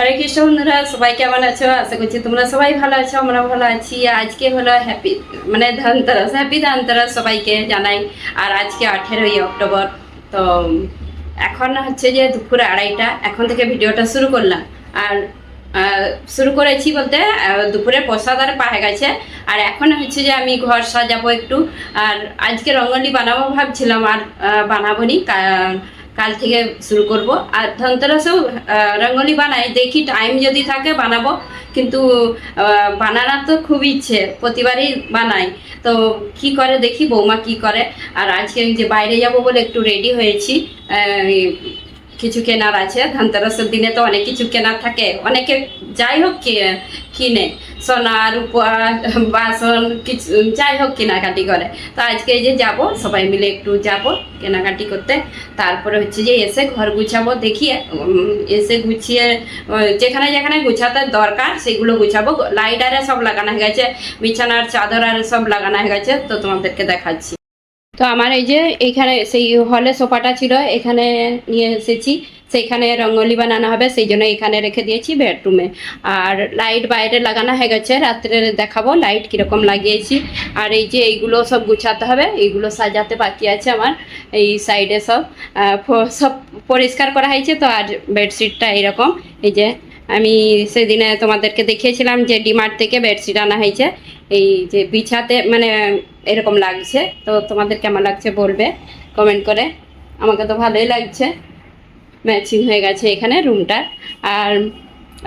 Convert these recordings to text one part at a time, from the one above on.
হরে কৃষ্ণ বন্ধুরা, সবাই কেমন আছো? আশা করছি তোমরা সবাই ভালো আছো আমরা ভালো আছি। আজকে হলো হ্যাপি মানে ধনতেরাস হ্যাপি ধনতেরাস সবাইকে জানাই। আর আজকে আঠেরোই অক্টোবর, তো এখন হচ্ছে যে দুপুরে আড়াইটা, এখন থেকে ভিডিওটা শুরু করলাম। আর শুরু করেছি বলতে দুপুরে প্রসাদ আর পায়ে গেছে। আর এখন হচ্ছে যে আমি ঘর সাজাবো একটু। আর আজকে রঙ্গলি বানাবো ভাবছিলাম, আর বানাবো নি কাল থেকে শুরু করব। আর ধনতেরাসেও রঙ্গোলি বানাই, দেখি টাইম যদি থাকে বানাবো। কিন্তু বানানোর তো খুব ইচ্ছে, প্রতিবারই বানাই। তো কি করে দেখি, বৌমা কি করে? আর আজকে যে বাইরে যাব বলে একটু রেডি হয়েছি কিছু কেনার আছে ধনতেরাসের দিনে তো অনেক কিছু কেনার থাকে। অনেকে যাই হোক কিনে। সোনা রূপা বাসন কিছু যাই হোক কেনাকাটি করে। তো আজকে যে যাব সবাই মিলে একটু যাব কেনাকাটি করতে। তারপরে হচ্ছে যে এসে ঘর গুছাবো দেখি উম, এসে গুছিয়ে যেখানে যেখানে গুছাতে দরকার সেগুলো গুছাবো। লাইট আরে সব লাগানো হয়ে গেছে বিছানার চাদর আর সব লাগানো হয়ে গেছে তো তোমাদেরকে দেখাচ্ছি। তো আমার এই যে এইখানে সেই হলে সোফাটা ছিল, এখানে নিয়ে এসেছি। সেইখানে রঙ্গলি বানানো হবে, সেই জন্য এখানে রেখে দিয়েছি বেডরুমে। আর লাইট বাইরে লাগানো হয়ে গেছে, রাত্রে দেখাবো লাইট কীরকম লাগিয়েছি। আর এই যে এইগুলো সব গুছাতে হবে, এইগুলো সাজাতে বাকি আছে আমার, এই সাইডে সব। সব পরিষ্কার করা হয়েছে তো, আর বেডশিটটা এইরকম এই যে আমি সেদিনে তোমাদেরকে দেখিয়েছিলাম যে ডিমার্ট থেকে বেডশিট আনা হয়েছে। এই যে বিছাতে মানে এরকম লাগছে। তো তোমাদের কেমন লাগছে বলবে কমেন্ট করে। আমাকে তো ভালোই লাগছে। ম্যাচিং হয়ে গেছে এখানে রুমটা আর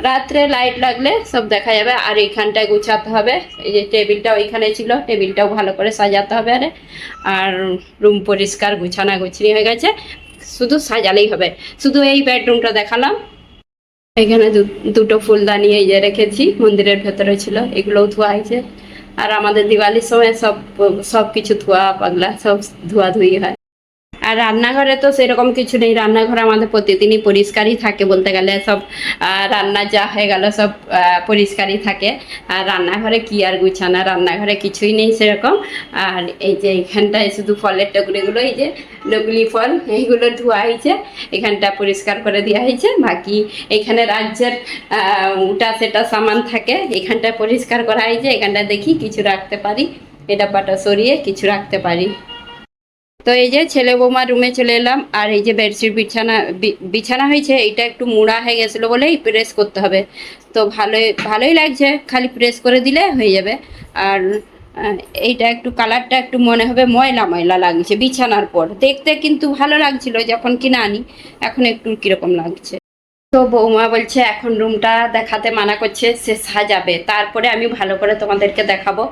রাত্রে লাইট লাগলে সব দেখা যাবে। আর এইখানটায় গুছাতে হবে। এই যে টেবিলটা ওইখানে ছিল। টেবিলটাও ভালো করে সাজাতে হবে আরে। আর রুম পরিষ্কার গুছানা গুছনি হয়ে গেছে। শুধু সাজালেই হবে। শুধু এই বেডরুমটা দেখালাম। এখানে দুটো ফুলদানি এই যে রেখেছি, মন্দিরের ভেতরে ছিল, এগুলোও ধোয়া হয়েছে। আর আমাদের দিওয়ালির সময় সব সব কিছু ধোয়া পাগলা, সব ধোয়া ধুই হয়। আর রান্নাঘরে তো সেরকম কিছু নেই। রান্নাঘর আমাদের প্রতিদিনই পরিষ্কারই থাকে বলতে গেলে। সব রান্না যা হয়ে গেল সব পরিষ্কারই থাকে। আর রান্নাঘরে কি আর গুছানা? রান্নাঘরে কিছুই নেই সেরকম। আর এই যে এইখানটায় শুধু ফলের টগুলিগুলো এই যে লগলি ফল, এইগুলো ধোয়া হয়েছে। এখানটা পরিষ্কার করে দেওয়া হয়েছে। বাকি এখানে রাজ্যের উটা সেটা সামান থাকে। এখানটা পরিষ্কার করা হয়েছে। এখানটা দেখি কিছু রাখতে পারি। এটা পাটা সরিয়ে কিছু রাখতে পারি। তো এই যে ছেলে বৌমার রুমে চলে এলাম, আর এই যে বেডশিট বিছানা বিছানা হয়েছে এটা একটু মুড়া হয়ে গেছিল বলেই প্রেস করতে হবে। তো ভালোই ভালোই লাগছে, খালি প্রেস করে দিলে হয়ে যাবে। আর এইটা একটু কালারটা একটু মনে হবে, ময়লা ময়লা লাগছে বিছানার পর। দেখতে কিন্তু ভালো লাগছিল যখন কিনে আনি, এখন একটু কীরকম লাগছে। তো বৌমা বলছে, এখন রুমটা দেখাতে মানা করছে, সে সাজাবে। তারপরে আমি ভালো করে তোমাদেরকে দেখাবো,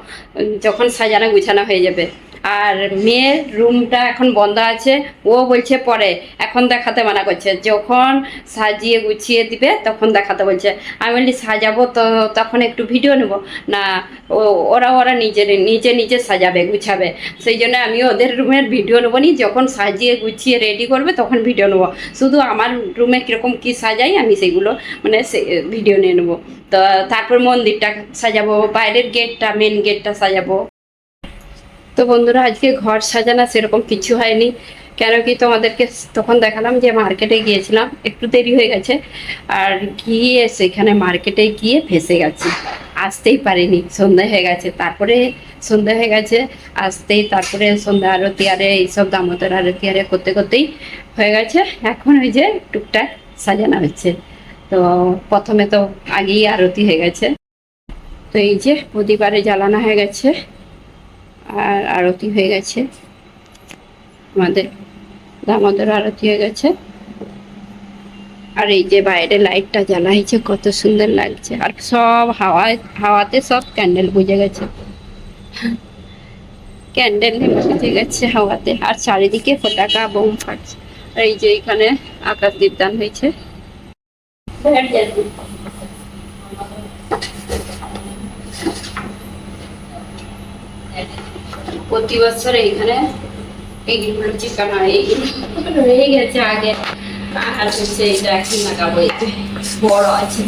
যখন সাজানো গুছানো হয়ে যাবে। আর মেয়ের রুমটা এখন বন্ধ আছে। ও বলছে, পরে, এখন দেখাতে মানা করছে। যখন সাজিয়ে গুছিয়ে দিবে, তখন দেখাতে বলছে। আমি বলি সাজাবো তো, তখন একটু ভিডিও নেব। না ওরা ওরা নিজে নিজে নিজে সাজাবে, গুছাবে। সেই জন্য আমি ওদের রুমের ভিডিও নেব নি। যখন সাজিয়ে গুছিয়ে রেডি করবে, তখন ভিডিও নেব। শুধু আমার রুমে কীরকম কী সাজাই, আমি সেগুলো মানে সে ভিডিও নিয়ে নেব। তো, তারপর মন্দিরটা সাজাবো, বাইরের গেটটা মেন গেটটা সাজাবো। তো বন্ধুরা, আজকে ঘর সাজানো সেরকম কিছু হয়নি। কেন কি তোমাদেরকে তখন দেখালাম যে মার্কেটে গিয়েছিলাম, একটু দেরি হয়ে গেছে। আর গিয়ে সেখানে মার্কেটে গিয়ে ফেসে গেছি। আসতেই পারিনি, সন্ধ্যা হয়ে গেছে। তারপরে সন্ধ্যা হয়ে গেছে, আসতেই তারপরে সন্ধ্যা আরতি, আরে এইসব দামোদর আরতি, আরে করতে করতেই হয়ে গেছে। এখন ওই যে টুকটাক সাজানো হচ্ছে। তো প্রথমে তো আগেই আরতি হয়ে গেছে। তো এই যে প্রতিবারে জ্বালানো হয়ে গেছে। আর আরতি হয়ে গেছে। আমাদের দামোদর আরতি হয়ে গেছে। আর এই যে বাইরে লাইটটা জ্বালা হয়েছে কত সুন্দর লাগছে। আর সব হাওয়ায় হাওয়াতে সব ক্যান্ডেল বুঝে গেছে। ক্যান্ডেল বুঝে গেছে হাওয়াতে। আর চারিদিকে পতাকা, বোম ফাটছে। আর এই যে এখানে আকাশ দীপদান হয়েছে। প্রতি বছর এইখানে এইগুলো চিকেন হয় এইগুলো রয়ে গেছে আগে। আর হচ্ছে এটা এখন লাগাবো এতে বড় আছে।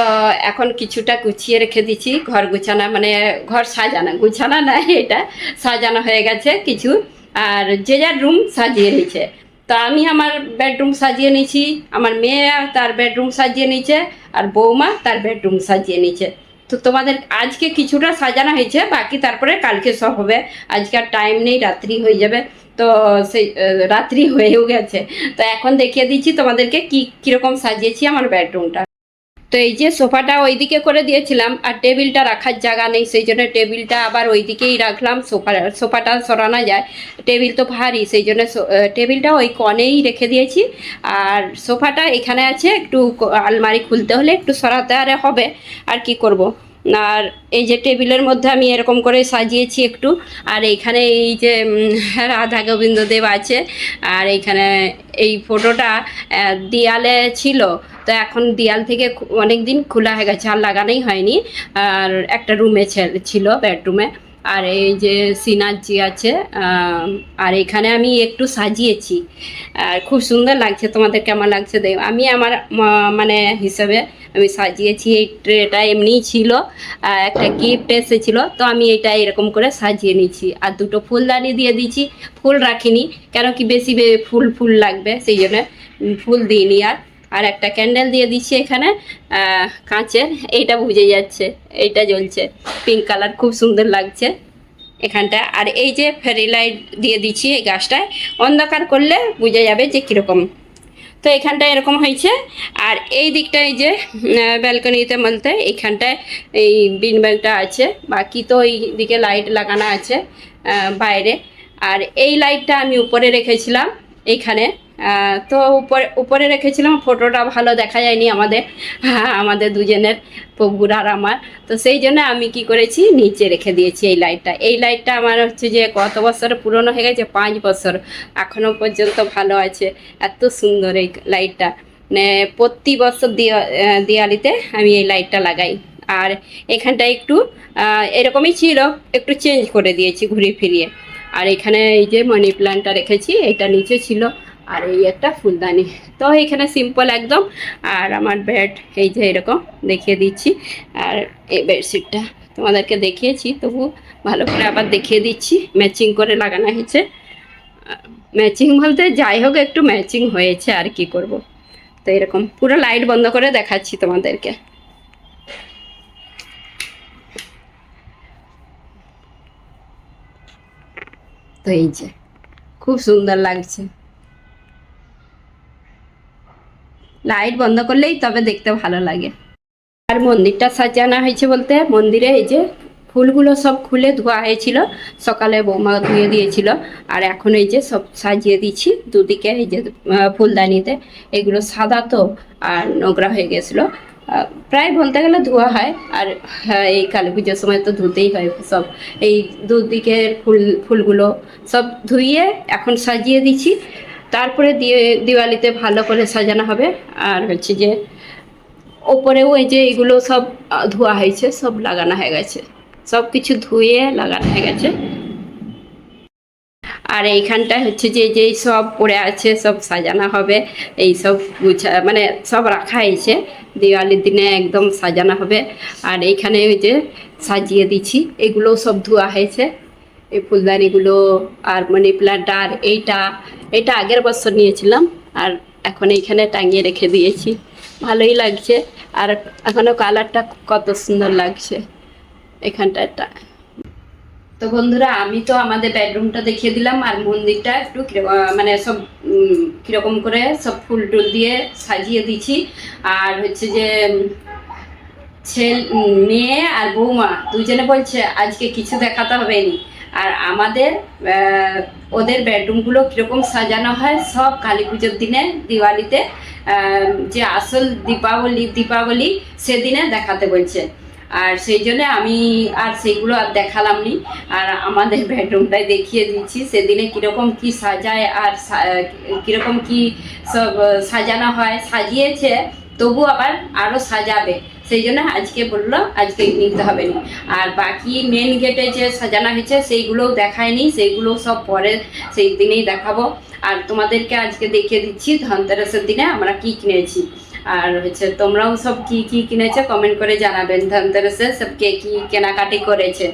তো এখন কিছুটা গুছিয়ে রেখে দিচ্ছি ঘর গুছানো মানে ঘর সাজানো, গুছানো না, এটা সাজানো হয়ে গেছে কিছু। আর যে যার রুম সাজিয়ে নিচ্ছে তো আমি আমার বেডরুম সাজিয়ে নিয়েছি, আমার মেয়ে তার বেডরুম সাজিয়ে নিচ্ছে আর বৌমা তার বেডরুম সাজিয়ে নিচ্ছে তো তোমাদের আজকে কিছুটা সাজানো হয়েছে, বাকি তারপরে কালকে সব হবে। আজকে আর টাইম নেই, রাত্রি হয়ে যাবে। তো সেই রাত্রি হয়েও গেছে। তো এখন দেখিয়ে দিচ্ছি তোমাদেরকে কি, কীরকম সাজিয়েছি আমার বেডরুমটা তো এই যে সোফাটা ওইদিকে করে দিয়েছিলাম আর টেবিলটা রাখার জায়গা নেই, সেই জন্য টেবিলটা আবার ওইদিকেই রাখলাম, সোফা, সোফাটা সরানো যায়। টেবিল তো ভারী, সেই জন্য টেবিলটা ওই কনেই রেখে দিয়েছি। আর সোফাটা এখানে আছে, একটু আলমারি খুলতে হলে একটু সরাতে আরে হবে, আর কি করব? আর এই যে টেবিলের মধ্যে আমি এরকম করে সাজিয়েছি একটু, আর এইখানে এই যে রাধা গোবিন্দ দেব আছে, আর এইখানে এই ফটোটা দেয়ালে ছিল তো এখন দেয়াল থেকে অনেক দিন খোলা হয়ে গেছে, আর লাগানোই হয়নি। আর একটা রুমে ছিল বেডরুমে। আর এই যে সিনাজি আছে আর এখানে আমি একটু সাজিয়েছি। আর খুব সুন্দর লাগছে, তোমাদের কেমন লাগছে দেখ আমি আমার মানে হিসাবে আমি সাজিয়েছি, এই ট্রেটা এমনিই ছিল। একটা গিফট এসেছিল, তো আমি এটা এরকম করে সাজিয়ে নিয়েছি। আর দুটো ফুলদানি দিয়ে দিয়েছি, ফুল রাখিনি, কেন কি বেশি ফুল ফুল লাগবে, সেই জন্য ফুল দিইনি আর। আর একটা ক্যান্ডেল দিয়ে দিচ্ছি এখানে কাঁচের, এইটা বুঝে যাচ্ছে, এইটা জ্বলছে পিঙ্ক কালার খুব সুন্দর লাগছে এখানটা। আর এই যে ফেরি লাইট দিয়ে দিচ্ছি এই গাছটায় অন্ধকার করলে বোঝা যাবে যে কীরকম। তো এখানটা এরকম হয়েছে, আর এই দিকটা এই যে ব্যালকনিতে বলতে এইখানটায় এই বিন ব্যাগটা আছে, বাকি তো ওই দিকে লাইট লাগানো আছে বাইরে। আর এই লাইটটা আমি উপরে রেখেছিলাম এইখানে তো উপরে উপরে রেখেছিলাম, ফটোটা ভালো দেখা যায়নি আমাদের আমাদের দুজনের পব্বুর আর আমার। তো সেই জন্য আমি কি করেছি, নিচে রেখে দিয়েছি এই লাইটটা। এই লাইটটা আমার হচ্ছে যে কত বছর পুরনো হয়ে গেছে? পাঁচ বছর। এখনও পর্যন্ত ভালো আছে। এত সুন্দর এই লাইটটা। মানে প্রতি বছর দিওয়ালিতে আমি এই লাইটটা লাগাই। আর এখানটা একটু এরকমই ছিল। একটু চেঞ্জ করে দিয়েছি ঘুরিয়ে ফিরিয়ে। আর এখানে এই যে মানি প্ল্যান্টটা রেখেছি, এটা নিচে ছিল। আর এই একটা ফুলদানি। তো এখানে সিম্পল একদম। আর আমার বেড এই যে এরকম দেখিয়ে দিচ্ছি। আর এই বেডশিটটা তোমাদেরকে দেখিয়েছি, তবু ভালো করে আবার দেখিয়ে দিচ্ছি। ম্যাচিং করে লাগানো হয়েছে। ম্যাচিং বলতে যাই হোক, একটু ম্যাচিং হয়েছে আর কি করব। তো এরকম পুরো লাইট বন্ধ করে দেখাচ্ছি তোমাদেরকে। তো এই যে, খুব সুন্দর লাগছে। লাইট বন্ধ করলেই তবে দেখতে ভালো লাগে। আর মন্দিরটা সাজানো হয়েছে বলতে মন্দিরে এই যে ফুলগুলো সব খুলে ধোয়া হয়েছিল সকালে বৌমা ধুয়ে দিয়েছিল আর এখন এই যে সব সাজিয়ে দিচ্ছি দুদিকে এই যে ফুলদানিতে। এগুলো সাদা তো আর নোংরা হয়ে গেছিল। প্রায় বলতে গেলে ধোয়া হয় আর হ্যাঁ, এই কালী পুজোর সময় তো ধুতেই হয় সব। এই দুদিকের ফুল ফুলগুলো সব ধুইয়ে এখন সাজিয়ে দিচ্ছি। তারপরে দিয়ে দিওয়ালিতে ভালো করে সাজানো হবে। আর হচ্ছে যে ওপরেও এই যে এগুলো সব ধোয়া হয়েছে, সব লাগানো হয়ে গেছে। সব কিছু ধুয়ে লাগানো হয়ে গেছে। আর এইখানটায় হচ্ছে যে যেই সব পড়ে আছে, সব সাজানো হবে। এই সব গুছা মানে সব রাখা হয়েছে। দিওয়ালির দিনে একদম সাজানো হবে। আর এইখানে ওই যে সাজিয়ে দিচ্ছি, এগুলোও সব ধোয়া হয়েছে। এই ফুলদানিগুলো আর মানি প্লান্ট আর এইটা এটা আগের বছর নিয়েছিলাম আর এখন এইখানে টাঙিয়ে রেখে দিয়েছি। ভালোই লাগছে আর এখনও কালারটা কত সুন্দর লাগছে এখানটাটা। তো বন্ধুরা, আমি তো আমাদের বেডরুমটা দেখিয়ে দিলাম আর মন্দিরটা একটু মানে সব কীরকম করে সব ফুল টুল দিয়ে সাজিয়ে দিচ্ছি আর হচ্ছে যে ছেলে মেয়ে আর বৌমা দুজনে বলছে, আজকে কিছু দেখাতে হবে নি আর আমাদের ওদের বেডরুমগুলো কীরকম সাজানো হয়, সব কালী পুজোর দিনে, দিওয়ালিতে যে আসল দীপাবলি দীপাবলি সেদিনে দেখাতে বলছে। আর সেই জন্য আমি আর সেইগুলো আর দেখালাম নি আর আমাদের বেডরুমটাই দেখিয়ে দিচ্ছি, সেদিনে কীরকম কি সাজায় আর কীরকম কি সব সাজানো হয়, সাজিয়েছে, তবু আবার আরও সাজাবে। সেই জন্য আজকে বলল, আজকে নিতে হবে না। আর বাকি মেন গেটে যে সাজানো হয়েছে, সেইগুলোও দেখায়নি, সেইগুলো সব পরে সেই দিনেই দেখাবো। আর তোমাদেরকে আজকে দেখিয়ে দিচ্ছি, ধনতেরাসের দিনে আমরা কি কিনেছি। আর হচ্ছে তোমরাও সব কি কি কিনেছো কমেন্ট করে জানাবেন। ধনতেরাসে সব কে কি কেনাকাটি করেছে,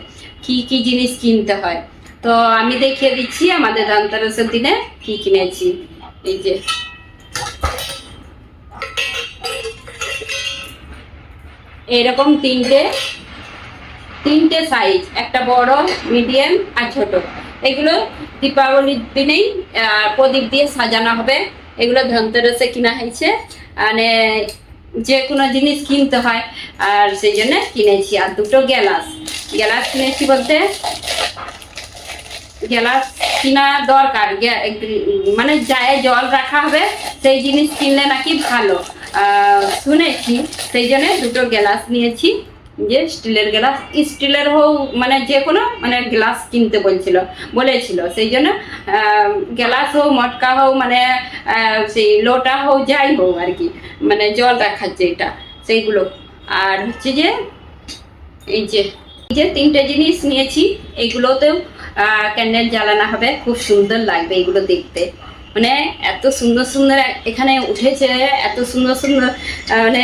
কি কি জিনিস কিনতে হয়। তো আমি দেখিয়ে দিচ্ছি, আমাদের ধনতেরাসের দিনে কি কিনেছি। এই যে। এরকম তিনটে তিনটে সাইজ একটা বড় মিডিয়াম আর ছোট। এগুলো দীপাবলির দিনেই প্রদীপ দিয়ে সাজানো হবে। এগুলো ধনতেরসে কিনা হয়েছে। মানে যে কোনো জিনিস কিনতে হয়, আর সেই জন্য কিনেছি। আর দুটো গ্যালাস। গ্যালাস কিনেছি বলতে, গ্যালাস কিনা দরকার। মানে যায় জল রাখা হবে, সেই জিনিস কিনলে নাকি ভালো। শুনেছি সেই জন্য দুটো গ্লাস নিয়েছি, যে স্টিলের গ্লাস, স্টিলের হোক মানে যে কোনো মানে গ্লাস কিনতে বলছিল, বলেছিল। সেই জন্য গ্লাস হোক, মটকা হোক মানে সেই লোটা হোক, যাই হোক আর কি মানে জল রাখার যেটা সেইগুলো। আর হচ্ছে যে, এই যে যে তিনটে জিনিস নিয়েছি এগুলোতেও ক্যান্ডেল জ্বালানো হবে, খুব সুন্দর লাগবে এগুলো দেখতে। মানে এত সুন্দর সুন্দর এখানে উঠেছে, এত সুন্দর সুন্দর মানে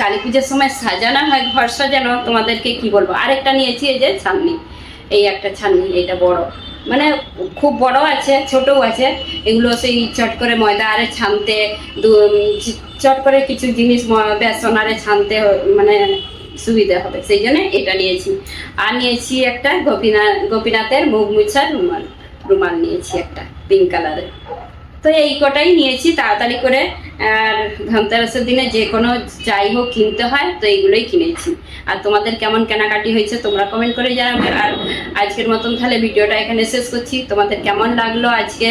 কালী পুজোর সময় সাজানো হয়, ঘর সাজানো, তোমাদেরকে কি বলব? আরেকটা নিয়েছি, এই যে ছাননি এই একটা ছাননি এটা বড়। মানে খুব বড় আছে, ছোটও আছে। এগুলো সেই চট করে ময়দা আরে ছানতে চট করে কিছু জিনিস বেসন আরে ছানতে মানে সুবিধা হবে। সেই জন্য এটা নিয়েছি। আর নিয়েছি একটা গোপীনাথ গোপীনাথের মুখ মুছার রুমাল। রুমাল নিয়েছি একটা পিঙ্ক কালারের তো এই কটাই নিয়েছি, তাড়াতাড়ি করে, আর ধনতেরাসের দিনে যে কোনো যাই হোক কিনতে হয়, তো এইগুলোই কিনেছি। আর তোমাদের কেমন কেনাকাটি হয়েছে তোমরা কমেন্ট করে জানাবে। আর আজকের মতন তাহলে ভিডিওটা এখানে শেষ করছি। তোমাদের কেমন লাগল আজকে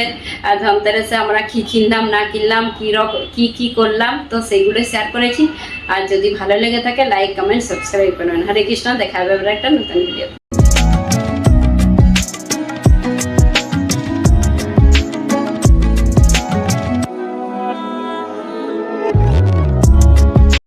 ধনতেরাসে আমরা কি কিনলাম, না কিনলাম, কী রকম কী কী করলাম, তো সেইগুলো শেয়ার করেছি। আর যদি ভালো লেগে থাকে লাইক কমেন্ট সাবস্ক্রাইব করবেন হরে কৃষ্ণ, দেখা হবে একটা নতুন ভিডিও